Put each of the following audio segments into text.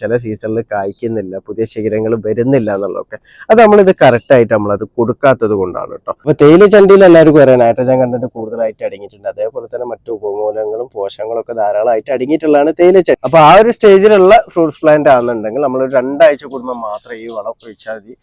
ചില സീസണിൽ കായ്ക്കുന്നില്ല പുതിയ ശിഖരങ്ങൾ വരുന്നില്ല എന്നുള്ളതൊക്കെ. അത് നമ്മളിത് കറക്റ്റ് ആയിട്ട് നമ്മളത് കൊടുക്കാത്തത് കൊണ്ടാണ് കേട്ടോ അപ്പൊ തേയില ചണ്ടിയിൽ എല്ലാവർക്കും അറിയാം നൈട്രജൻ കണ്ടന്റ് കൂടുതലായിട്ട് അടങ്ങിയിട്ടുണ്ട്. അതേപോലെ തന്നെ മറ്റു ഉപമൂലങ്ങളും പോഷകങ്ങളും ഒക്കെ ധാരാളമായിട്ട് അടങ്ങിയിട്ടുള്ളതാണ് തേയില ചണ്ടി അപ്പൊ ആ ഒരു സ്റ്റേജിലുള്ള ഫ്രൂട്ട്സ് പ്ലാന്റ് ആണെന്നുണ്ടെങ്കിൽ നമ്മൾ രണ്ടാഴ്ച കൂടുമ്പോൾ മാത്രമേ ഈ വളം ഒഴിച്ചാൽ മതി.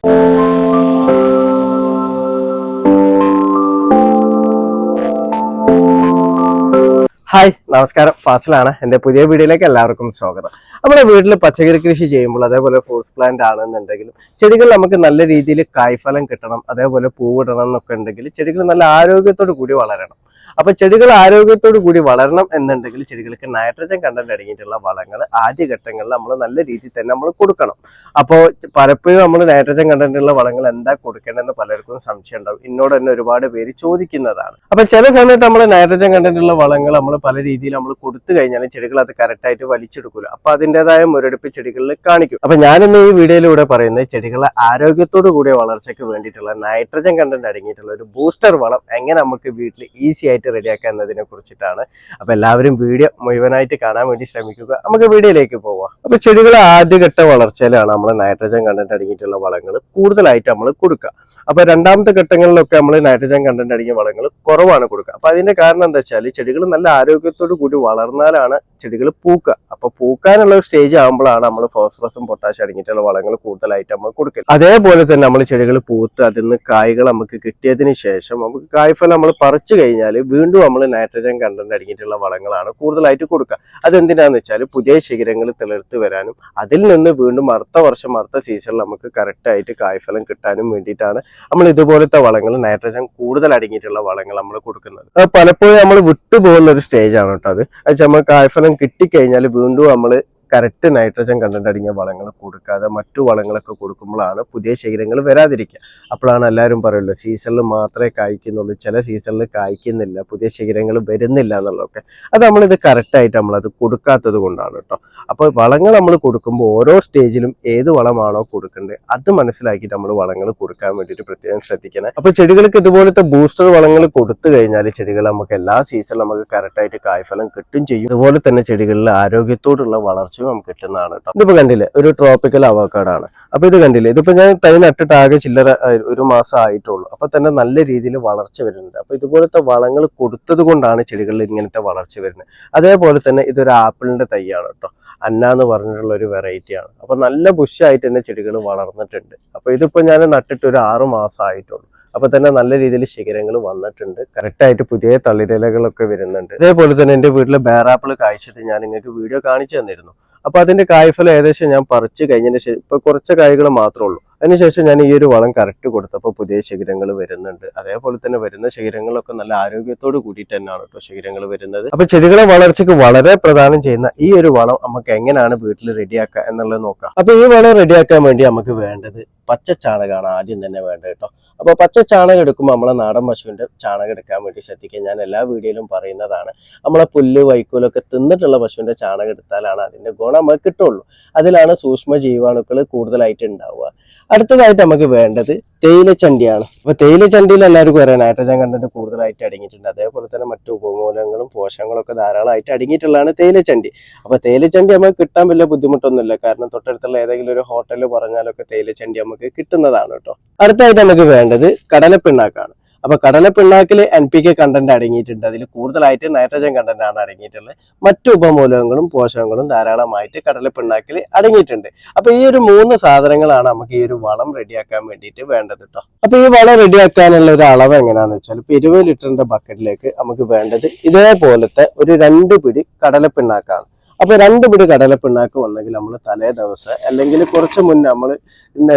ഹായ് നമസ്കാരം. ഫാസിലാണ്. എന്റെ പുതിയ വീഡിയോയിലേക്ക് എല്ലാവർക്കും സ്വാഗതം. നമ്മുടെ വീട്ടിൽ പച്ചക്കറി കൃഷി ചെയ്യുമ്പോൾ അതേപോലെ ഫ്രൂട്ട്സ് പ്ലാന്റ് ആണെന്നുണ്ടെങ്കിലും ചെടികൾ നമുക്ക് നല്ല രീതിയിൽ കായ്ഫലം കിട്ടണം അതേപോലെ പൂവിടണം എന്നൊക്കെ ഉണ്ടെങ്കിൽ ചെടികൾ നല്ല ആരോഗ്യത്തോടു കൂടി വളരണം. അപ്പൊ ചെടികൾ ആരോഗ്യത്തോടു കൂടി വളരണം എന്നുണ്ടെങ്കിൽ ചെടികൾക്ക് നൈട്രജൻ കണ്ടന്റ് അടങ്ങിയിട്ടുള്ള വളങ്ങൾ ആദ്യഘട്ടങ്ങളിൽ നമ്മൾ നല്ല രീതിയിൽ തന്നെ നമ്മൾ കൊടുക്കണം. അപ്പോൾ പലപ്പോഴും നമ്മൾ നൈട്രജൻ കണ്ടന്റ് ഉള്ള വളങ്ങൾ എന്താ കൊടുക്കേണ്ടതെന്ന് പലർക്കും സംശയം ഉണ്ടാവും. എന്നോട് തന്നെ ഒരുപാട് പേര് ചോദിക്കുന്നതാണ്. അപ്പൊ ചില സമയത്ത് നമ്മൾ നൈട്രജൻ കണ്ടന്റ് ഉള്ള വളങ്ങൾ നമ്മൾ പല രീതിയിൽ നമ്മൾ കൊടുത്തു കഴിഞ്ഞാൽ ചെടികൾ അത് കറക്റ്റായിട്ട് വലിച്ചെടുക്കില്ല അപ്പൊ അതിന്റെതായ മുരടിപ്പ് ചെടികളിൽ കാണിക്കും. അപ്പൊ ഞാനിന്ന് ഈ വീഡിയോയിലൂടെ പറയുന്നത് ചെടികളെ ആരോഗ്യത്തോടു കൂടിയ വളർച്ചയ്ക്ക് വേണ്ടിയിട്ടുള്ള നൈട്രജൻ കണ്ടന്റ് അടങ്ങിയിട്ടുള്ള ഒരു ബൂസ്റ്റർ വളം എങ്ങനെ നമുക്ക് വീട്ടിൽ ഈസി റെഡിയാക്കുക എന്നതിനെ കുറിച്ചിട്ടാണ്. അപ്പൊ എല്ലാവരും വീഡിയോ മുഴുവനായിട്ട് കാണാൻ വേണ്ടി ശ്രമിക്കുക. നമുക്ക് വീഡിയോയിലേക്ക് പോവാം. അപ്പൊ ചെടികളെ ആദ്യഘട്ട വളർച്ചയിലാണ് നമ്മൾ നൈട്രജൻ കണ്ടന്റ് അടങ്ങിയിട്ടുള്ള വളങ്ങൾ കൂടുതലായിട്ട് നമ്മൾ കൊടുക്കുക. അപ്പൊ രണ്ടാമത്തെ ഘട്ടങ്ങളിലൊക്കെ നമ്മൾ നൈട്രജൻ കണ്ടന്റ് അടങ്ങിയ വളങ്ങൾ കുറവാണ് കൊടുക്കുക. അപ്പൊ അതിന്റെ കാരണം എന്താ വെച്ചാൽ ചെടികൾ നല്ല ആരോഗ്യത്തോടു കൂടി വളർന്നാലാണ് ചെടികൾ പൂക്കുക അപ്പൊ പൂക്കാനുള്ള സ്റ്റേജ് ആകുമ്പോഴാണ് നമ്മൾ ഫോസ്ഫറസും പൊട്ടാഷ്യം അടങ്ങിയിട്ടുള്ള വളങ്ങൾ കൂടുതലായിട്ട് നമ്മൾ കൊടുക്കുക അതേപോലെ തന്നെ നമ്മൾ ചെടികൾ പൂത്ത് അതിൽ നിന്ന് കായ്കൾ നമുക്ക് കിട്ടിയതിന് ശേഷം നമുക്ക് കായ്ഫലം നമ്മൾ പറിച്ചു കഴിഞ്ഞാൽ വീണ്ടും നമ്മൾ നൈട്രജൻ കണ്ടന്റ് അടങ്ങിയിട്ടുള്ള വളങ്ങളാണ് കൂടുതലായിട്ട് കൊടുക്കുക അതെന്തിനാന്ന് വെച്ചാൽ പുതിയ ശിഖരങ്ങൾ തിളർത്ത് വരാനും അതിൽ നിന്ന് വീണ്ടും അടുത്ത വർഷം അടുത്ത സീസണിൽ നമുക്ക് കറക്റ്റ് ആയിട്ട് കായ്ഫലം കിട്ടാനും വേണ്ടിയിട്ടാണ് നമ്മൾ ഇതുപോലത്തെ വളങ്ങൾ നൈട്രജൻ കൂടുതൽ അടങ്ങിയിട്ടുള്ള വളങ്ങൾ നമ്മൾ കൊടുക്കുന്നത്. പലപ്പോഴും നമ്മൾ വിട്ടുപോകുന്ന ഒരു സ്റ്റേജ് ആണ് കേട്ടോ അത്. നമ്മൾ കായ്ഫലം കിട്ടിക്കഴിഞ്ഞാൽ വീണ്ടും നമ്മൾ കറക്റ്റ് നൈട്രജൻ കണ്ടന്റ് അടങ്ങിയ വളങ്ങൾ കൊടുക്കാതെ മറ്റു വളങ്ങളൊക്കെ കൊടുക്കുമ്പോഴാണ് പുതിയ ശിഖരങ്ങൾ വരാതിരിക്കുക. അപ്പോഴാണ് എല്ലാവരും പറയുള്ളൂ സീസണിൽ മാത്രമേ കായ്ക്കുന്നുള്ളൂ ചില സീസണിൽ കായ്ക്കുന്നില്ല പുതിയ ശിഖരങ്ങൾ വരുന്നില്ല എന്നുള്ളതൊക്കെ. അത് നമ്മളിത് കറക്റ്റായിട്ട് നമ്മളത് കൊടുക്കാത്തത് കൊണ്ടാണ് കേട്ടോ. അപ്പോൾ വളങ്ങൾ നമ്മൾ കൊടുക്കുമ്പോൾ ഓരോ സ്റ്റേജിലും ഏത് വളമാണോ കൊടുക്കേണ്ടത് അത് മനസ്സിലാക്കിയിട്ട് നമ്മൾ വളങ്ങൾ കൊടുക്കാൻ വേണ്ടിയിട്ട് പ്രത്യേകം ശ്രദ്ധിക്കണം. അപ്പോൾ ചെടികൾക്ക് ഇതുപോലത്തെ ബൂസ്റ്റർ വളങ്ങൾ കൊടുത്തു കഴിഞ്ഞാൽ ചെടികൾ നമുക്ക് എല്ലാ സീസണിലും നമുക്ക് കറക്റ്റായിട്ട് കായ്ഫലം കിട്ടും ചെയ്യും. അതുപോലെ തന്നെ ചെടികളിൽ ആരോഗ്യത്തോടുള്ള വളർച്ചയും നമുക്ക് കിട്ടുന്നതാണ് കേട്ടോ. ഇതിപ്പോൾ കണ്ടില്ലേ ഒരു ട്രോപ്പിക്കൽ അവക്കാടാണ് അപ്പോൾ ഇത് കണ്ടില്ലേ ഇതിപ്പോൾ ഞാൻ തൈ നട്ടിട്ട് ആകെ ചില്ലറ ഒരു മാസം ആയിട്ടുള്ളൂ. അപ്പോൾ തന്നെ നല്ല രീതിയിൽ വളർച്ച വരുന്നുണ്ട്. അപ്പോൾ ഇതുപോലത്തെ വളങ്ങൾ കൊടുത്തത് കൊണ്ടാണ് ചെടികളിൽ ഇങ്ങനത്തെ വളർച്ച വരുന്നത്. അതേപോലെ തന്നെ ഇതൊരു ആപ്പിളിന്റെ തൈയാണ് കേട്ടോ. അന്ന എന്ന് പറഞ്ഞിട്ടുള്ള ഒരു വെറൈറ്റിയാണ് അപ്പൊ നല്ല ബുഷായിട്ട് തന്നെ ചെടികൾ വളർന്നിട്ടുണ്ട്. അപ്പൊ ഇതിപ്പോ ഞാൻ നട്ടിട്ട് ഒരു ആറു മാസം ആയിട്ടുള്ളൂ. അപ്പൊ തന്നെ നല്ല രീതിയിൽ ശിഖരങ്ങൾ വന്നിട്ടുണ്ട്. കറക്റ്റ് ആയിട്ട് പുതിയ തളിരിലകളൊക്കെ വരുന്നുണ്ട്. അതേപോലെ തന്നെ എന്റെ വീട്ടിലെ ബേറാപ്പിൾ കാഴ്ചത്തിൽ ഞാൻ നിങ്ങൾക്ക് വീഡിയോ കാണിച്ചു തന്നിരുന്നു. അപ്പൊ അതിന്റെ കായ്ഫലം ഏകദേശം ഞാൻ പറിച്ചു കഴിഞ്ഞതിന് ശേഷം ഇപ്പൊ കുറച്ച് കായ്കൾ മാത്രമേ ഉള്ളൂ. അതിനുശേഷം ഞാൻ ഈ ഒരു വളം കറക്റ്റ് കൊടുത്തപ്പോൾ പുതിയ ശിഖരങ്ങൾ വരുന്നുണ്ട്. അതേപോലെ തന്നെ വരുന്ന ശിഖരങ്ങളൊക്കെ നല്ല ആരോഗ്യത്തോട് കൂടിയിട്ട് തന്നെയാണ് കേട്ടോ ശിഖരങ്ങൾ വരുന്നത്. അപ്പൊ ചെടികളെ വളർച്ചയ്ക്ക് വളരെ പ്രധാനം ചെയ്യുന്ന ഈ ഒരു വളം നമുക്ക് എങ്ങനെയാണ് വീട്ടിൽ റെഡിയാക്കുക എന്നുള്ളത് നോക്കാം. അപ്പൊ ഈ വളം റെഡിയാക്കാൻ വേണ്ടി നമുക്ക് വേണ്ടത് പച്ച ചാണകമാണ് ആദ്യം തന്നെ വേണ്ടത് കേട്ടോ. അപ്പൊ പച്ച ചാണകം എടുക്കുമ്പോൾ നമ്മളെ നാടൻ പശുവിന്റെ ചാണകം എടുക്കാൻ വേണ്ടി ശ്രദ്ധിക്കുക. ഞാൻ എല്ലാ വീഡിയോയിലും പറയുന്നതാണ്. നമ്മളെ പുല്ല് വൈക്കൂലൊക്കെ തിന്നിട്ടുള്ള പശുവിന്റെ ചാണകം എടുത്താലാണ് അതിന്റെ ഗുണം നമുക്ക് കിട്ടുള്ളൂ. അതിലാണ് സൂക്ഷ്മ ജീവാണുക്കൾ കൂടുതലായിട്ട് ഉണ്ടാവുക. അടുത്തതായിട്ട് നമുക്ക് വേണ്ടത് തേയിലച്ചണ്ടിയാണ് അപ്പൊ തേയിലച്ചണ്ടിയിൽ എല്ലാവർക്കും അറിയാം നൈട്രജൻ കണ്ടന്റ് കൂടുതലായിട്ട് അടങ്ങിയിട്ടുണ്ട്. അതേപോലെ തന്നെ മറ്റു ഉപമൂലങ്ങളും പോഷകങ്ങളൊക്കെ ധാരാളമായിട്ട് അടങ്ങിയിട്ടുള്ളതാണ് തേയിലച്ചണ്ടി അപ്പൊ തേയിലച്ചണ്ടി നമുക്ക് കിട്ടാൻ വലിയ ബുദ്ധിമുട്ടൊന്നുമില്ല. കാരണം തൊട്ടടുത്തുള്ള ഏതെങ്കിലും ഒരു ഹോട്ടലിൽ പറഞ്ഞാലൊക്കെ തേയിലച്ചണ്ടി നമുക്ക് കിട്ടുന്നതാണ് കേട്ടോ. അടുത്തായിട്ട് നമുക്ക് വേണ്ടത് കടലപ്പിണ്ണാക്കാണ്. അപ്പൊ കടലപ്പിണ്ണാക്കിൽ എൻ പി കെ കണ്ടന്റ് അടങ്ങിയിട്ടുണ്ട്. അതിൽ കൂടുതലായിട്ട് നൈട്രജൻ കണ്ടന്റ് ആണ് അടങ്ങിയിട്ടുള്ളത്. മറ്റു ഉപമൂലകങ്ങളും പോഷകങ്ങളും ധാരാളമായിട്ട് കടലപ്പിണ്ണാക്കിൽ അടങ്ങിയിട്ടുണ്ട്. അപ്പൊ ഈ ഒരു മൂന്ന് സാധനങ്ങളാണ് നമുക്ക് ഈ ഒരു വളം റെഡിയാക്കാൻ വേണ്ടിയിട്ട് വേണ്ടത് കേട്ടോ അപ്പൊ ഈ വളം റെഡിയാക്കാനുള്ള ഒരു അളവ് എങ്ങനെയാന്ന് വെച്ചാൽ ഇപ്പൊ ഇരുപത് ലിറ്ററിന്റെ ബക്കറ്റിലേക്ക് നമുക്ക് വേണ്ടത് ഇതേപോലത്തെ ഒരു രണ്ട് പിടി കടലപ്പിണ്ണാക്കാണ് അപ്പൊ രണ്ട് പിടി കടലപ്പിണ്ണാക്ക് വന്നെങ്കിൽ നമ്മൾ തലേ ദിവസം അല്ലെങ്കിൽ കുറച്ച് മുന്നേ നമ്മൾ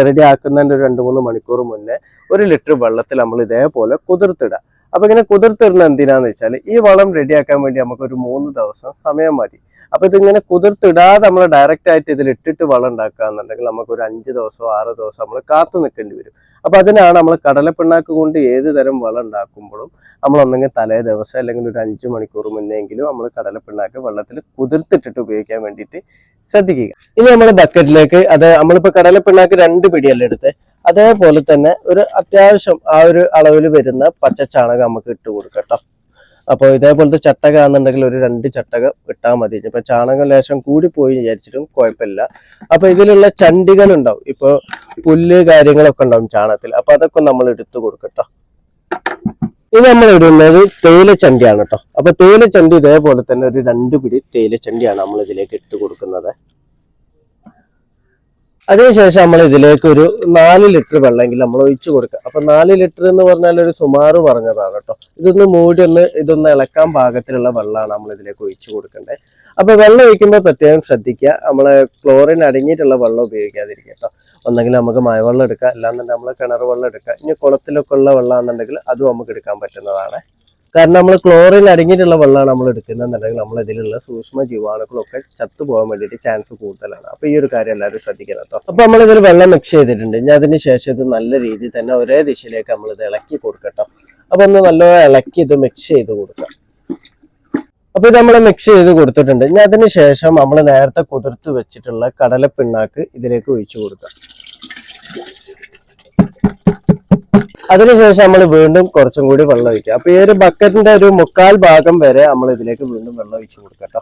റെഡി ആക്കുന്നതിന്റെ ഒരു രണ്ട് മൂന്ന് മണിക്കൂർ മുന്നേ ഒരു ലിറ്റർ വെള്ളത്തിൽ നമ്മൾ ഇതേപോലെ കുതിർത്തിടുക. അപ്പൊ ഇങ്ങനെ കുതിർത്തിടുന്ന എന്തിനാന്ന് വെച്ചാൽ ഈ വളം റെഡിയാക്കാൻ വേണ്ടി നമുക്ക് ഒരു മൂന്ന് ദിവസം സമയം മതി. അപ്പൊ ഇതിങ്ങനെ കുതിർത്തിടാതെ നമ്മൾ ഡയറക്റ്റ് ആയിട്ട് ഇതിൽ ഇട്ടിട്ട് വളം ഉണ്ടാക്കുകയെന്നുണ്ടെങ്കിൽ നമുക്ക് ഒരു അഞ്ച് ദിവസമോ ആറ് ദിവസം നമ്മൾ കാത്തു നിൽക്കേണ്ടി വരും. അപ്പൊ അതിനാണ് നമ്മൾ കടലപ്പിണ്ണാക്ക് കൊണ്ട് ഏത് തരം വളം ഉണ്ടാക്കുമ്പോഴും നമ്മൾ ഒന്നെങ്കിൽ തലേ ദിവസം അല്ലെങ്കിൽ ഒരു അഞ്ച് മണിക്കൂർ മുന്നെങ്കിലും നമ്മൾ കടലപ്പിണ്ണാക്ക് വെള്ളത്തിൽ കുതിർത്തിട്ടിട്ട് ഉപയോഗിക്കാൻ വേണ്ടിയിട്ട് ശ്രദ്ധിക്കുക. ഇനി നമ്മൾ ബക്കറ്റിലേക്ക് അത് നമ്മളിപ്പോ കടലപ്പിണ്ണാക്ക് രണ്ട് പിടിയല്ല എടുത്ത്? അതേപോലെ തന്നെ ഒരു അത്യാവശ്യം ആ ഒരു അളവിൽ വരുന്ന പച്ച ചാണകം നമുക്ക് ഇട്ട് കൊടുക്കട്ടോ അപ്പോൾ ഇതേപോലത്തെ ചട്ടക ആണെന്നുണ്ടെങ്കിൽ ഒരു രണ്ട് ചട്ടകം ഇട്ടാൽ മതി. ഇപ്പൊ ചാണകം ലേശം കൂടി പോയി വിചാരിച്ചിട്ടും കുഴപ്പമില്ല. അപ്പൊ ഇതിലുള്ള ചണ്ടികൾ ഉണ്ടാവും ഇപ്പൊ പുല്ല് കാര്യങ്ങളൊക്കെ ഉണ്ടാവും ചാണകത്തിൽ. അപ്പൊ അതൊക്കെ നമ്മൾ എടുത്തു കൊടുക്കട്ടോ ഇത് നമ്മൾ ഇടുന്നത് തേയിലച്ചണ്ടിയാണ് കേട്ടോ അപ്പൊ തേയിലച്ചണ്ടി ഇതേപോലെ തന്നെ ഒരു രണ്ട് പിടി തേയിലച്ചണ്ടിയാണ് നമ്മൾ ഇതിലേക്ക് ഇട്ട് കൊടുക്കുന്നത്. അതിനുശേഷം നമ്മൾ ഇതിലേക്ക് ഒരു നാല് ലിറ്റർ വെള്ളമെങ്കിൽ നമ്മൾ ഒഴിച്ചു കൊടുക്കുക. അപ്പൊ നാല് ലിറ്റർ എന്ന് പറഞ്ഞാൽ ഒരു സുമാറ് പറഞ്ഞതാണ് കേട്ടോ. ഇതൊന്ന് മൂടി ഒന്ന് ഇതൊന്ന് ഇളക്കാൻ പാകത്തിലുള്ള വെള്ളമാണ് നമ്മൾ ഇതിലേക്ക് ഒഴിച്ചു കൊടുക്കേണ്ടത്. അപ്പൊ വെള്ളം ഒഴിക്കുമ്പോൾ പ്രത്യേകം ശ്രദ്ധിക്കുക. നമ്മൾ ക്ലോറിൻ അടങ്ങിയിട്ടുള്ള വെള്ളം ഉപയോഗിക്കാതിരിക്കുക കേട്ടോ. ഒന്നെങ്കിൽ നമുക്ക് മഴവെള്ളം എടുക്കാം. അല്ലാന്നുണ്ടെങ്കിൽ നമ്മൾ കിണർ വെള്ളം എടുക്കാം. ഇനി കുളത്തിലൊക്കെ ഉള്ള വെള്ളമാണെന്നുണ്ടെങ്കിൽ അതും നമുക്ക് എടുക്കാൻ പറ്റുന്നതാണ്. കാരണം നമ്മൾ ക്ലോറിൻ അടങ്ങിയിട്ടുള്ള വെള്ളമാണ് നമ്മൾ എടുക്കുന്നതെന്നുണ്ടെങ്കിൽ നമ്മൾ ഇതിലുള്ള സൂക്ഷ്മ ജീവാണുക്കളൊക്കെ ചത്തുപോകാൻ വേണ്ടിയിട്ട് ചാൻസ് കൂടുതലാണ്. അപ്പൊ ഈ ഒരു കാര്യം എല്ലാവരും ശ്രദ്ധിക്കണം കേട്ടോ. അപ്പൊ നമ്മൾ ഇതിൽ വെള്ളം മിക്സ് ചെയ്തിട്ടുണ്ട്. ഇനി അതിന് ശേഷം ഇത് നല്ല രീതിയിൽ തന്നെ ഒരേ ദിശയിലേക്ക് നമ്മൾ ഇത് ഇളക്കി കൊടുക്കട്ടോ. അപ്പൊ ഒന്ന് നല്ലോണം ഇളക്കി ഇത് മിക്സ് ചെയ്ത് കൊടുക്കാം. അപ്പൊ ഇത് നമ്മൾ മിക്സ് ചെയ്ത് കൊടുത്തിട്ടുണ്ട്. ഇനി അതിന് ശേഷം നമ്മൾ നേരത്തെ കുതിർത്ത് വെച്ചിട്ടുള്ള കടലപ്പിണ്ണാക്ക് ഇതിലേക്ക് ഒഴിച്ചു കൊടുക്കാം. അതിനുശേഷം നമ്മൾ വീണ്ടും കുറച്ചും കൂടി വെള്ളം ഒഴിക്കുക. അപ്പൊ ഈ ഒരു ബക്കറ്റിന്റെ ഒരു മുക്കാൽ ഭാഗം വരെ നമ്മൾ ഇതിലേക്ക് വീണ്ടും വെള്ളം ഒഴിച്ചു കൊടുക്കട്ടോ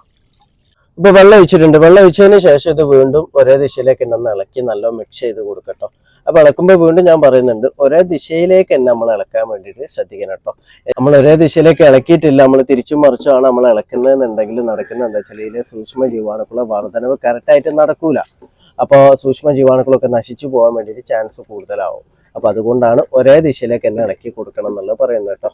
ഇപ്പൊ വെള്ളം ഒഴിച്ചിട്ടുണ്ട്. വെള്ളം ഒഴിച്ചതിന് ശേഷം ഇത് വീണ്ടും ഒരേ ദിശയിലേക്ക് ഒന്ന് ഇളക്കി നല്ല മിക്സ് ചെയ്ത് കൊടുക്കട്ടോ അപ്പൊ ഇളക്കുമ്പോൾ വീണ്ടും ഞാൻ പറയുന്നുണ്ട് ഒരേ ദിശയിലേക്ക് തന്നെ നമ്മൾ ഇളക്കാൻ വേണ്ടിയിട്ട് ശ്രദ്ധിക്കണം കേട്ടോ. നമ്മൾ ഒരേ ദിശയിലേക്ക് ഇളക്കിയിട്ടില്ല നമ്മൾ തിരിച്ചും മറിച്ചുമാണ് നമ്മൾ ഇളക്കുന്നതെന്നുണ്ടെങ്കിൽ നടക്കുന്നത് എന്താ വെച്ചാൽ ഇതിലെ സൂക്ഷ്മ ജീവാണുക്കളുടെ വർധനവ് കറക്റ്റായിട്ട് നടക്കൂല. അപ്പോൾ സൂക്ഷ്മ ജീവാണുക്കളൊക്കെ നശിച്ചു പോകാൻ വേണ്ടിയിട്ട് ചാൻസ് കൂടുതലാവും. അപ്പൊ അതുകൊണ്ടാണ് ഒരേ ദിശയിലേക്ക് തന്നെ ഇളക്കി കൊടുക്കണം എന്നുള്ളത് പറയുന്നത് കേട്ടോ.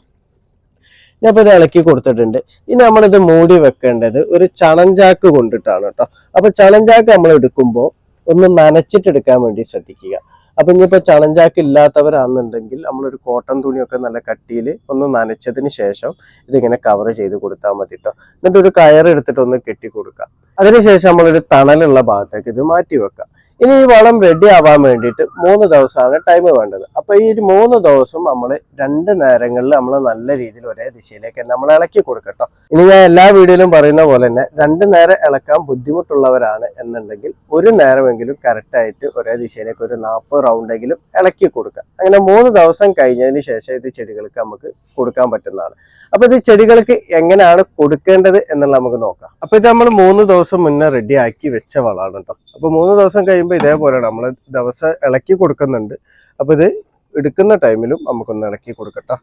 ഇപ്പൊ ഇത് ഇളക്കി കൊടുത്തിട്ടുണ്ട്. ഇനി നമ്മളിത് മൂടി വെക്കേണ്ടത് ഒരു ചണഞ്ചാക്ക് കൊണ്ടിട്ടാണ് കേട്ടോ. അപ്പൊ ചണഞ്ചാക്ക് നമ്മൾ എടുക്കുമ്പോൾ ഒന്ന് നനച്ചിട്ട് എടുക്കാൻ വേണ്ടി ശ്രദ്ധിക്കുക. അപ്പൊ ഇനിയിപ്പോ ചണഞ്ചാക്ക് ഇല്ലാത്തവരാണെന്നുണ്ടെങ്കിൽ നമ്മളൊരു കോട്ടൺ തുണിയൊക്കെ നല്ല കട്ടിയിൽ ഒന്ന് നനച്ചതിന് ശേഷം ഇതിങ്ങനെ കവർ ചെയ്ത് കൊടുത്താൽ മതി കേട്ടോ. എന്നിട്ട് ഒരു കയർ എടുത്തിട്ട് ഒന്ന് കെട്ടി കൊടുക്കുക അതിനുശേഷം നമ്മളൊരു തണലുള്ള ഭാഗത്തേക്ക് ഇത് മാറ്റി വെക്കാം ഇനി ഈ വളം റെഡി ആവാൻ വേണ്ടിയിട്ട് മൂന്ന് ദിവസമാണ് ടൈം വേണ്ടത്. അപ്പോൾ ഈ ഒരു മൂന്ന് ദിവസം നമ്മൾ രണ്ട് നേരങ്ങളിൽ നമ്മൾ നല്ല രീതിയിൽ ഒരേ ദിശയിലേക്ക് നമ്മൾ ഇളക്കി കൊടുക്കട്ടോ. ഇനി ഞാൻ എല്ലാ വീഡിയോയിലും പറയുന്ന പോലെ തന്നെ രണ്ട് നേരം ഇളക്കാൻ ബുദ്ധിമുട്ടുള്ളവരാണ് എന്നുണ്ടെങ്കിൽ ഒരു നേരമെങ്കിലും കറക്റ്റായിട്ട് ഒരേ ദിശയിലേക്ക് ഒരു നാൽപ്പത് റൗണ്ടെങ്കിലും ഇളക്കി കൊടുക്കുക. അങ്ങനെ മൂന്ന് ദിവസം കഴിഞ്ഞതിന് ശേഷം ഇത് ചെടികൾക്ക് നമുക്ക് കൊടുക്കാൻ പറ്റുന്നതാണ്. അപ്പോൾ ഇത് ചെടികൾക്ക് എങ്ങനെയാണ് കൊടുക്കേണ്ടത് എന്നുള്ള നമുക്ക് നോക്കാം. അപ്പോൾ ഇത് നമ്മൾ മൂന്ന് ദിവസം മുന്നേ റെഡി ആക്കി വെച്ച വളമാണ് കേട്ടോ അപ്പോൾ മൂന്ന് ദിവസം കഴിയുമ്പോൾ ഇതേപോലെയാണ്. നമ്മൾ ദിവസം ഇളക്കി കൊടുക്കുന്നുണ്ട്. അപ്പോൾ ഇത് എടുക്കുന്ന ടൈമിലും നമുക്കൊന്ന് ഇളക്കി കൊടുക്കട്ടോ.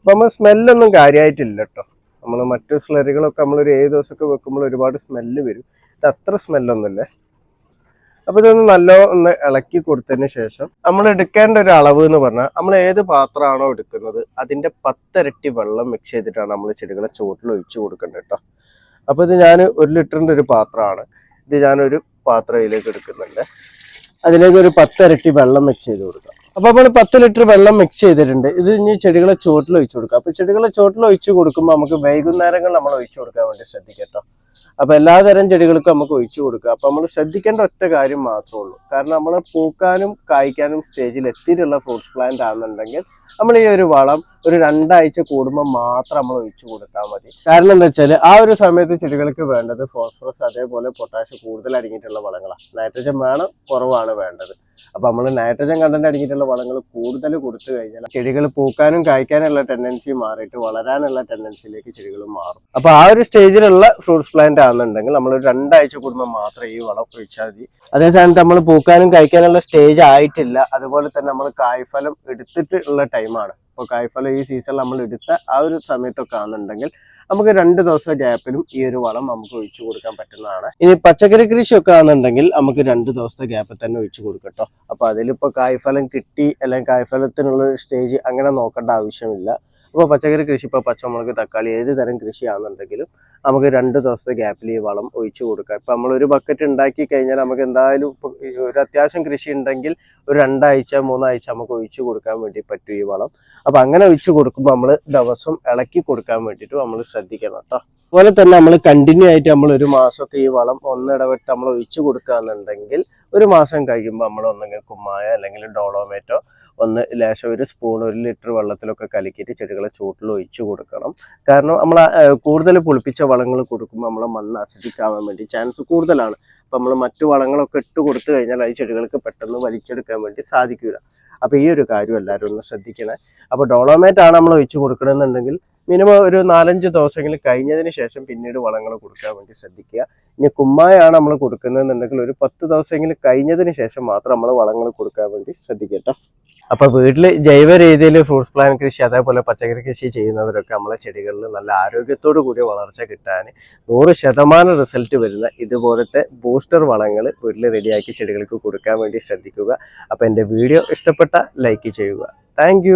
അപ്പം നമ്മൾ സ്മെല്ലൊന്നും കാര്യമായിട്ടില്ല കേട്ടോ നമ്മൾ മറ്റു സ്ലറികളൊക്കെ നമ്മളൊരു ഏഴ് ദിവസമൊക്കെ വെക്കുമ്പോൾ ഒരുപാട് സ്മെല്ല് വരും. ഇത് അത്ര സ്മെല്ലൊന്നുമില്ലേ. അപ്പോൾ ഇതൊന്ന് നല്ല ഒന്ന് ഇളക്കി കൊടുത്തതിന് ശേഷം നമ്മൾ എടുക്കേണ്ട ഒരു അളവ് എന്ന് പറഞ്ഞാൽ നമ്മൾ ഏത് പാത്രമാണോ എടുക്കുന്നത് അതിന്റെ പത്തിരട്ടി വെള്ളം മിക്സ് ചെയ്തിട്ടാണ് നമ്മൾ ചെടികളെ ചുവട്ടിൽ ഒഴിച്ചു കൊടുക്കേണ്ടത് കേട്ടോ. അപ്പോൾ ഇത് ഞാൻ ഒരു ലിറ്ററിന്റെ ഒരു പാത്രമാണ്. ഇത് ഞാനൊരു പാത്രയിലേക്ക് എടുക്കുന്നുണ്ട്. അതിലേക്ക് ഒരു പത്തരട്ടി വെള്ളം മിക്സ് ചെയ്ത് കൊടുക്കാം. അപ്പൊ നമ്മൾ പത്ത് ലിറ്റർ വെള്ളം മിക്സ് ചെയ്തിട്ടുണ്ട്. ഇത് ഇനി ചെടികളെ ചുവട്ടിൽ ഒഴിച്ചു കൊടുക്കുക അപ്പൊ ചെടികളെ ചുവട്ടിൽ ഒഴിച്ചു കൊടുക്കുമ്പോൾ നമുക്ക് വൈകുന്നേരങ്ങൾ നമ്മൾ ഒഴിച്ചു കൊടുക്കാൻ വേണ്ടി ശ്രദ്ധിക്കട്ടോ അപ്പൊ എല്ലാതരം ചെടികൾക്കും നമുക്ക് ഒഴിച്ചു കൊടുക്കുക അപ്പൊ നമ്മൾ ശ്രദ്ധിക്കേണ്ട ഒറ്റ കാര്യം മാത്രമേ ഉള്ളൂ. കാരണം നമ്മൾ പൂക്കാനും കായ്ക്കാനും സ്റ്റേജിൽ എത്തിയിട്ടുള്ള ഫ്രൂട്ട്സ് പ്ലാന്റ് ആണെന്നുണ്ടെങ്കിൽ നമ്മൾ ഈ ഒരു വളം ഒരു രണ്ടാഴ്ച കൂടുമ്പോൾ മാത്രം നമ്മൾ ഒഴിച്ചു കൊടുത്താൽ മതി. കാരണം എന്താ വെച്ചാൽ ആ ഒരു സമയത്ത് ചെടികൾക്ക് വേണ്ടത് ഫോസ്ഫറസ് അതേപോലെ പൊട്ടാഷ്യം കൂടുതൽ അടങ്ങിയിട്ടുള്ള വളങ്ങളാണ് നൈട്രജൻ വേണം കുറവാണ് വേണ്ടത്. അപ്പൊ നമ്മൾ നൈട്രജൻ കണ്ടന്റ് അടങ്ങിയിട്ടുള്ള വളങ്ങൾ കൂടുതൽ കൊടുത്തു കഴിഞ്ഞാൽ ചെടികൾ പൂക്കാനും കായ്ക്കാനുള്ള ടെൻഡൻസി മാറിയിട്ട് വളരാനുള്ള ടെൻഡൻസിയിലേക്ക് ചെടികൾ മാറും. അപ്പൊ ആ ഒരു സ്റ്റേജിലുള്ള ഫ്രൂട്ട്സ് പ്ലാന്റ് ആണെന്നുണ്ടെങ്കിൽ നമ്മൾ രണ്ടാഴ്ച കൂടുമ്പോൾ മാത്രം ഈ വളം ഒഴിച്ചാൽ മതി. അതേ സമയത്ത് നമ്മൾ പൂക്കാനും കായ്ക്കാനുള്ള സ്റ്റേജ് ആയിട്ടില്ല. അതുപോലെ തന്നെ നമ്മൾ കായ്ഫലം എടുത്തിട്ട് ഉള്ള ടൈമാണ്. ഇപ്പോൾ കായ്ഫലം ഈ സീസണിൽ നമ്മൾ എടുത്ത ആ ഒരു സമയത്തൊക്കെ ആണെന്നുണ്ടെങ്കിൽ നമുക്ക് രണ്ട് ദിവസത്തെ ഗ്യാപ്പിലും ഈ ഒരു വളം നമുക്ക് ഒഴിച്ചു കൊടുക്കാൻ പറ്റുന്നതാണ്. ഇനി പച്ചക്കറി കൃഷി ഒക്കെ ആണെന്നുണ്ടെങ്കിൽ നമുക്ക് രണ്ട് ദിവസത്തെ ഗ്യാപ്പിൽ തന്നെ ഒഴിച്ചു കൊടുക്കട്ടോ അപ്പോൾ അതിലിപ്പോൾ കായ്ഫലം കിട്ടി അല്ലെങ്കിൽ കായ്ഫലത്തിനുള്ള സ്റ്റേജ് അങ്ങനെ നോക്കേണ്ട ആവശ്യമില്ല. അപ്പോൾ പച്ചക്കറി കൃഷി ഇപ്പോൾ പച്ചമുളക് തക്കാളി ഏത് തരം കൃഷിയാണെന്നുണ്ടെങ്കിലും നമുക്ക് രണ്ട് ദിവസത്തെ ഗ്യാപ്പിൽ ഈ വളം ഒഴിച്ചു കൊടുക്കാം. ഇപ്പം നമ്മൾ ഒരു ബക്കറ്റ് ഉണ്ടാക്കി കഴിഞ്ഞാൽ നമുക്ക് എന്തായാലും ഒരു അത്യാവശ്യം കൃഷി ഉണ്ടെങ്കിൽ ഒരു രണ്ടാഴ്ച മൂന്നാഴ്ച നമുക്ക് ഒഴിച്ചു കൊടുക്കാൻ വേണ്ടി പറ്റും ഈ വളം. അപ്പം അങ്ങനെ ഒഴിച്ചു കൊടുക്കുമ്പോൾ നമ്മൾ ദിവസം ഇളക്കി കൊടുക്കാൻ വേണ്ടിയിട്ട് നമ്മൾ ശ്രദ്ധിക്കണം കേട്ടോ. അതുപോലെ തന്നെ നമ്മൾ കണ്ടിന്യൂ ആയിട്ട് നമ്മൾ ഒരു മാസമൊക്കെ ഈ വളം ഒന്നിടവിട്ട് നമ്മൾ ഒഴിച്ചു കൊടുക്കുകയെന്നുണ്ടെങ്കിൽ ഒരു മാസം കഴിയുമ്പോൾ നമ്മൾ ഒന്നെങ്കിൽ കുമ്മായ അല്ലെങ്കിൽ ഡോളോമേറ്റോ ഒന്ന് ലേശം ഒരു സ്പൂൺ ഒരു ലിറ്റർ വെള്ളത്തിലൊക്കെ കലക്കിയിട്ട് ചെടികളെ ചൂട്ടിൽ ഒഴിച്ചു കൊടുക്കണം. കാരണം നമ്മൾ കൂടുതൽ പുളിപ്പിച്ച വളങ്ങൾ കൊടുക്കുമ്പോൾ നമ്മളെ മണ്ണ് അസിഡിക് ആവാൻ വേണ്ടി ചാൻസ് കൂടുതലാണ്. അപ്പം നമ്മൾ മറ്റു വളങ്ങളൊക്കെ ഇട്ട് കൊടുത്തു കഴിഞ്ഞാൽ ഈ ചെടികൾക്ക് പെട്ടെന്ന് വലിച്ചെടുക്കാൻ വേണ്ടി സാധിക്കില്ല അപ്പോൾ ഈ ഒരു കാര്യം എല്ലാവരും ഒന്ന് ശ്രദ്ധിക്കണേ. അപ്പോൾ ഡോളോമേറ്റ് ആണ് നമ്മൾ ഒഴിച്ചു കൊടുക്കണമെന്നുണ്ടെങ്കിൽ മിനിമം ഒരു നാലഞ്ച് ദിവസമെങ്കിലും കഴിഞ്ഞതിന് ശേഷം പിന്നീട് വളങ്ങൾ കൊടുക്കാൻ വേണ്ടി ശ്രദ്ധിക്കുക. ഇനി കുമ്മായാണ് നമ്മൾ കൊടുക്കുന്നതെന്നുണ്ടെങ്കിൽ ഒരു പത്ത് ദിവസമെങ്കിലും കഴിഞ്ഞതിന് ശേഷം മാത്രം നമ്മൾ വളങ്ങൾ കൊടുക്കാൻ വേണ്ടി ശ്രദ്ധിക്കുക കേട്ടോ അപ്പൊ വീട്ടിൽ ജൈവ രീതിയിൽ ഫ്രൂട്ട്സ് പ്ലാന്റ് കൃഷി അതേപോലെ പച്ചക്കറി കൃഷി ചെയ്യുന്നവരൊക്കെ നമ്മളെ ചെടികളിൽ നല്ല ആരോഗ്യത്തോടു കൂടി വളർച്ച കിട്ടാൻ നൂറ് ശതമാനം റിസൾട്ട് വരുന്ന ഇതുപോലത്തെ ബൂസ്റ്റർ വളങ്ങൾ വീട്ടിൽ റെഡിയാക്കി ചെടികൾക്ക് കൊടുക്കാൻ വേണ്ടി ശ്രദ്ധിക്കുക. അപ്പോൾ എന്റെ വീഡിയോ ഇഷ്ടപ്പെട്ട ലൈക്ക് ചെയ്യുക. താങ്ക്